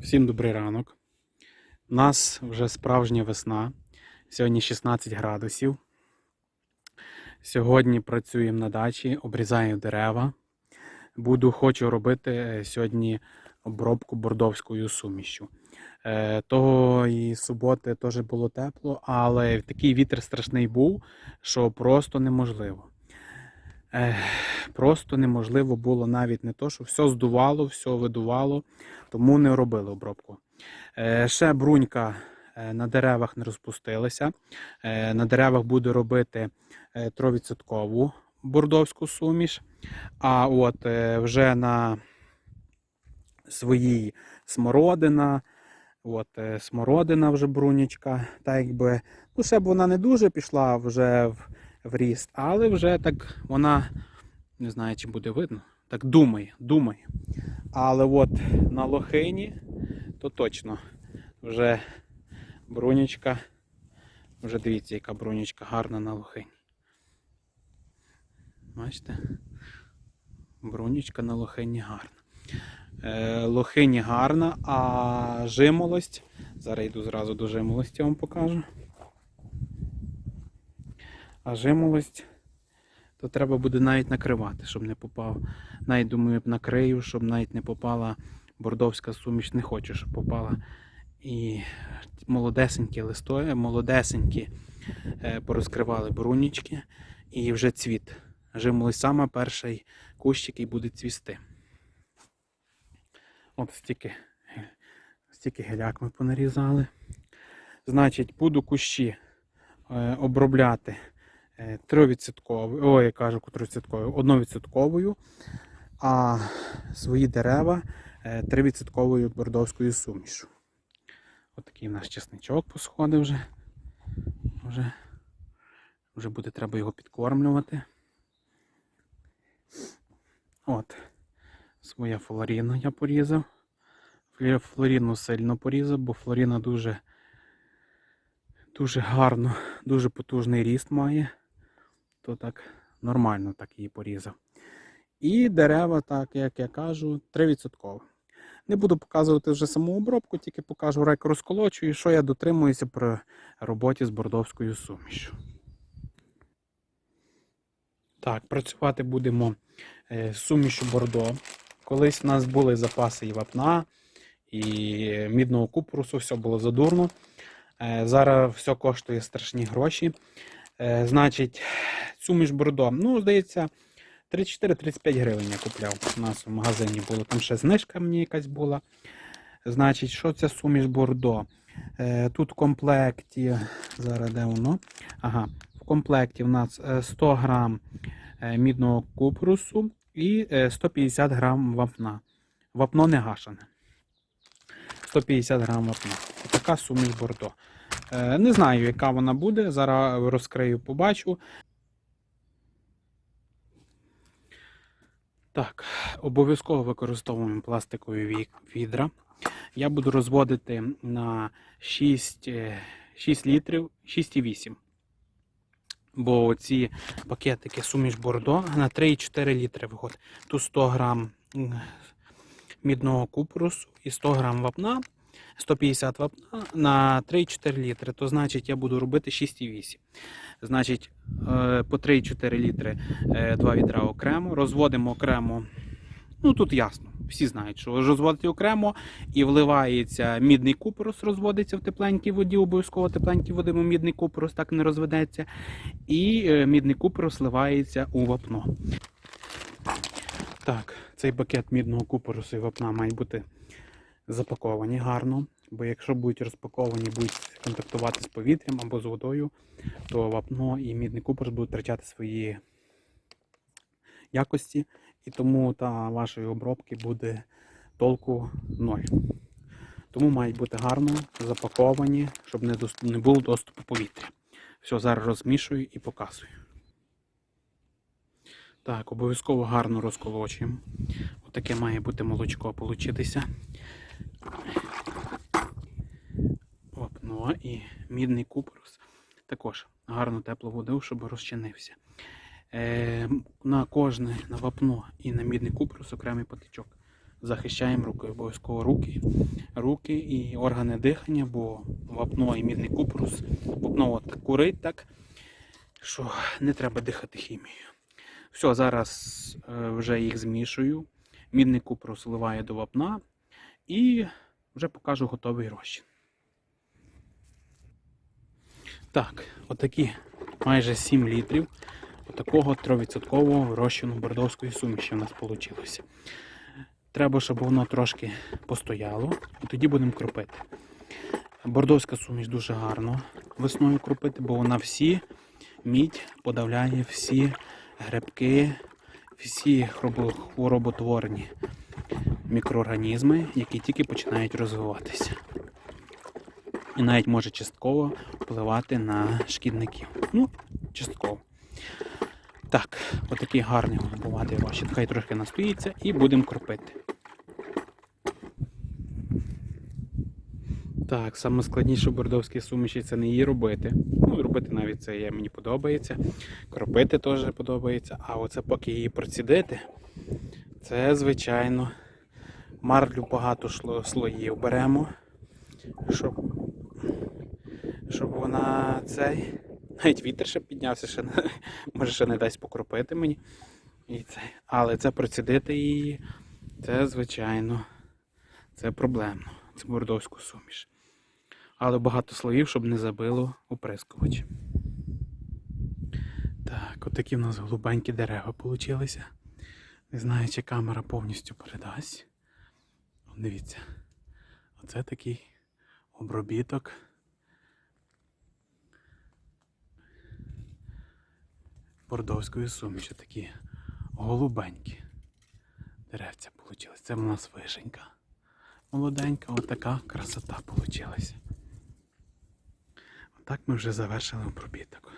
Всім добрий ранок. У нас вже справжня весна. Сьогодні 16 градусів. Сьогодні працюємо на дачі, обрізаємо дерева. Буду, хочу робити е, сьогодні обробку бордовською сумішю. Е, Того і суботи теж було тепло, але такий вітер страшний був, що просто неможливо. Просто неможливо було навіть не то, що все здувало, все видувало, тому не робили обробку. Е, Ще брунька е, на деревах не розпустилася. Е, На деревах буду робити 3% бордовську суміш. А от вже на своїй смородина. От, смородина вже брунічка, так якби, ну, ще б вона не дуже пішла вже в, в ріст, але вже так вона, не знаю, чи буде видно, так думає, думає. Але от на лохині, то точно вже брунічка, вже дивіться, яка брунічка гарна на лохині. Бачите? Брунічка на лохині гарна. Е, лохині гарна, а жимолость. Зараз йду зразу до жимолості вам покажу. А жимолость, то треба буде навіть накривати, щоб не попав. Навіть думаю, накрию, щоб навіть не попала бордовська суміш. Не хочу, щоб попала. І молодесенькі листої, молодесенькі е, порозкривали брунічки і вже цвіт. Жимолость саме перший кущик і буде цвісти. От стільки, стільки геляк ми понарізали. Значить, буду кущі е, обробляти 3%, ой, я кажу, 3%, 1%, а свої дерева е, 3% бордовською сумішу. Отакий у нас чесничок посходив вже. Вже, вже буде треба його підкормлювати. От. Своя флоріна я порізав. Флоріну сильно порізав, бо флоріна дуже, дуже гарно, дуже потужний ріст має. То так нормально так її порізав. І дерева, так як я кажу, 3%. Не буду показувати вже саму обробку, тільки покажу рек розколочую, що я дотримуюся при роботі з бордовською сумішю. Так, працювати будемо е, з сумішю бордо. Колись у нас були запаси і вапна, і мідного купрусу, все було задурно. Е, Зараз все коштує страшні гроші. Е, Значить, суміш бордо, ну, здається, 34-35 гривень я купляв. У нас в магазині було. Там ще знижка мені якась була. Значить, що це суміш бордо? Е, Тут в комплекті, зараз де воно? Ага, в комплекті в нас е, 100 грам е, мідного купрусу і е, 150 грам вапна. Вапно не гашене. 150 грам вапна. Така суміш бордо. Е, Не знаю, яка вона буде. Зараз розкрию, побачу. Так, обов'язково використовуємо пластикові відра. Я буду розводити на 6, е, 6 літрів, 6,8. Бо ці пакетики суміш бордо на 3,4 літри виходить. Тут 100 грам мідного купрусу і 100 грам вапна, 150 вапна на 3,4 літри. То значить я буду робити 6,8. Значить, е, по 3,4 літри е, два відра окремо. Розводимо окремо. Ну тут ясно, всі знають, що розводити окремо і вливається мідний купорос, розводиться в тепленькій воді, обов'язково тепленькій воді, бо мідний купорос так не розведеться. І е, мідний купорос сливається у вапно. Так, цей бакет мідного купоросу і вапна мають бути запаковані гарно, бо якщо будуть розпаковані, будуть контактувати з повітрям або з водою, то вапно і мідний купорос будуть втрачати свої якості, і тому та вашої обробки буде толку ноль. Тому мають бути гарно запаковані, щоб не, не було доступу повітря. Все, зараз розмішую і показую. Так, обов'язково гарно розколочуємо. Отаке має бути молочко получитися. Вапно і мідний купорос. Також гарно теплу воду, щоб розчинився. Е, на кожне на вапно і на мідний купорос окремий патичок. захищаємо руки. Обов'язково руки, руки і органи дихання, бо вапно і мідний купрус. Вапно от курить так, що не треба дихати хімією. Все, зараз е, вже їх змішую. Мідний купрус вливаю до вапна і вже покажу готовий розчин. Так, отакі майже 7 літрів такого 3% розчину бордовської суміші у нас вийшло. Треба, щоб воно трошки постояло, і тоді будемо кропити. Бордовська суміш дуже гарно весною кропити, бо вона всі мідь подавляє всі грибки, всі хвороботворні мікроорганізми, які тільки починають розвиватися. І навіть може частково впливати на шкідників. Ну, частково. Так, отакий гарний голубуватий розчин. Хай трохи настоїться і будемо кропити. Так, саме складніше в бордовській суміші це не її робити. Ну, робити навіть це мені подобається. Кропити теж подобається. А оце поки її процідити, це, звичайно, марлю багато слоїв беремо, щоб, щоб вона цей. Навіть вітер ще піднявся, ще може ще не дасть покропити мені. І це. Але це процідити її, це, звичайно, це проблемно. Це бордовську суміш. Але багато слоїв, щоб не забило оприскувач. Так, отакі в нас голубенькі дерева получилися. Не знаю, чи камера повністю передасть. От Дивіться. Оце такий обробіток. бордовської суміші такі голубенькі. Деревця вийшли. Це в нас вишенька. Молоденька, отака красота вийшла. Отак ми вже завершили обробіток.